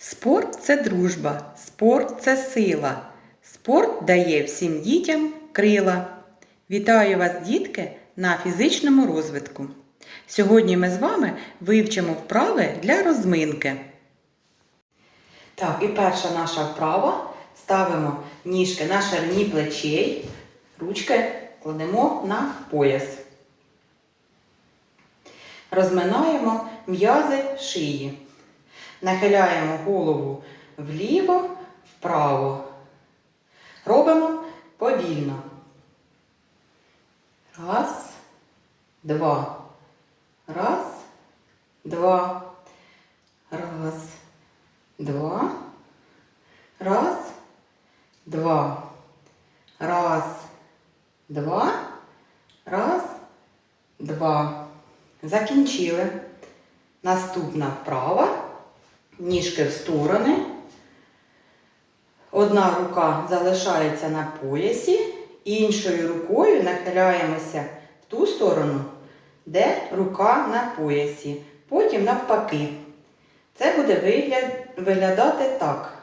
Спорт це дружба, спорт це сила. Спорт дає всім дітям крила. Вітаю вас, дітки, на фізичному розвитку. Сьогодні ми з вами вивчимо вправи для розминки. Так, і перша наша вправа. Ставимо ніжки на ширині плечей, ручки кладемо на пояс. Розминаємо м'язи шиї. Нахиляємо голову вліво, вправо. Робимо повільно. Раз, два. Раз, два. Раз, два. Раз, два. Раз, два. Раз, два. Закінчили. Наступна вправа. Ніжки в сторони. Одна рука залишається на поясі, іншою рукою нахиляємося в ту сторону, де рука на поясі. Потім навпаки. Це буде вигляд, виглядати так.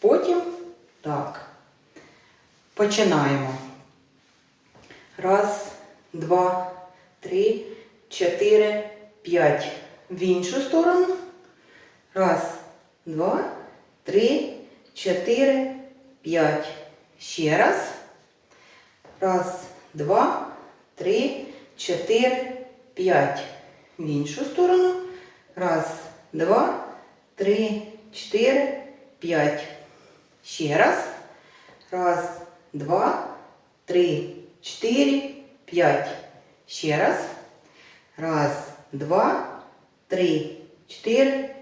Потім так. Починаємо. Раз, два, три, чотири, п'ять. В іншу сторону. Раз, два, три, чотири, п'ять. Ще раз. Раз, два, три, чотири, п'ять. В іншу сторону. Раз, два, три, чотири, п'ять. Ще раз. Раз, два, три, чотири, п'ять. Ще раз. Раз, два, три, чотири,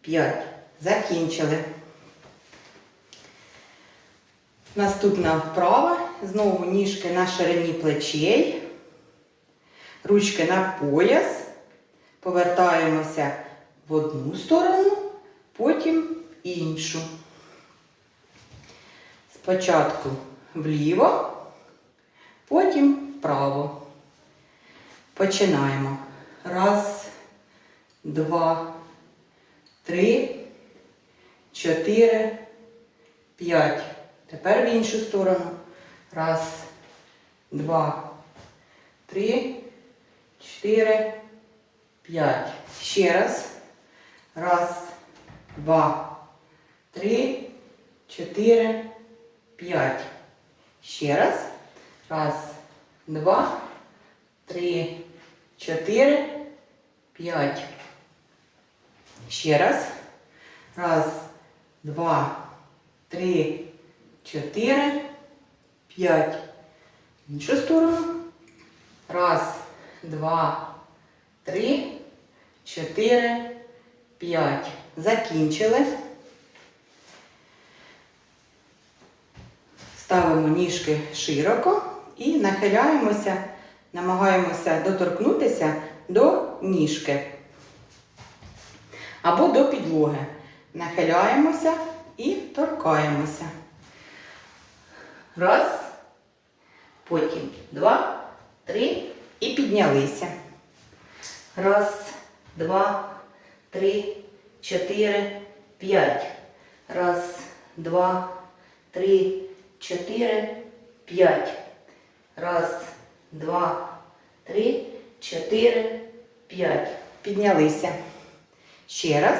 п'ять. Закінчили. Наступна вправа. Знову ніжки на ширині плечей. Ручки на пояс. Повертаємося в одну сторону, потім іншу. Спочатку вліво, потім вправо. Починаємо. Раз, два, три, чотири, п'ять. Тепер в іншу сторону. Раз, два, три, чотири, п'ять. Ще раз. Раз, два, три, чотири, п'ять. Ще раз. Раз, два, три, чотири, п'ять. Ще раз. Раз, два, три, чотири, п'ять. В іншу сторону. Раз, два, три, чотири, п'ять. Закінчили. Ставимо ніжки широко і нахиляємося, намагаємося доторкнутися до ніжки або до підлоги. Нахиляємося і торкаємося. Раз, потім два, три і піднялися. Раз, два, три, чотири, п'ять. Раз, два, три, чотири, п'ять. Раз, два, три, чотири, п'ять. Піднялися. Ще раз.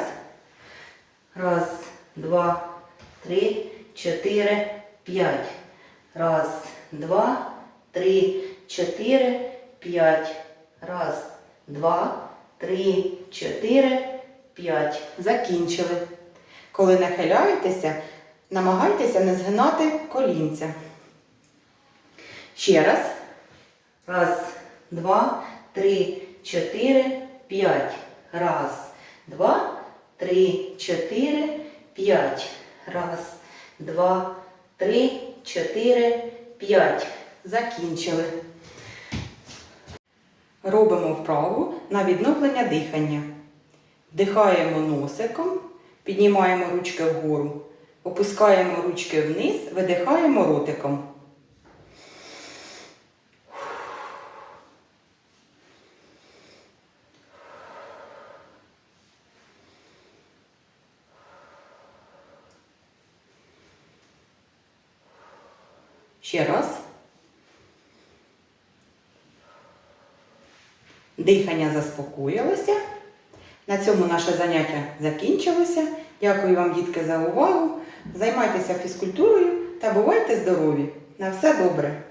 Раз, два, три, чотири, п'ять. Раз, два, три, чотири, п'ять. Раз, два, три, чотири, п'ять. Закінчили. Коли нахиляєтеся, намагайтеся не згинати колінця. Ще раз. Раз, два, три, чотири, п'ять. Раз, два, три, чотири, п'ять. Раз, два, три, чотири, п'ять. Закінчили. Робимо вправу на відновлення дихання. Вдихаємо носиком, піднімаємо ручки вгору, опускаємо ручки вниз, видихаємо ротиком. Ще раз. Дихання заспокоїлося. На цьому наше заняття закінчилося. Дякую вам, дітки, за увагу. Займайтеся фізкультурою та бувайте здорові! На все добре!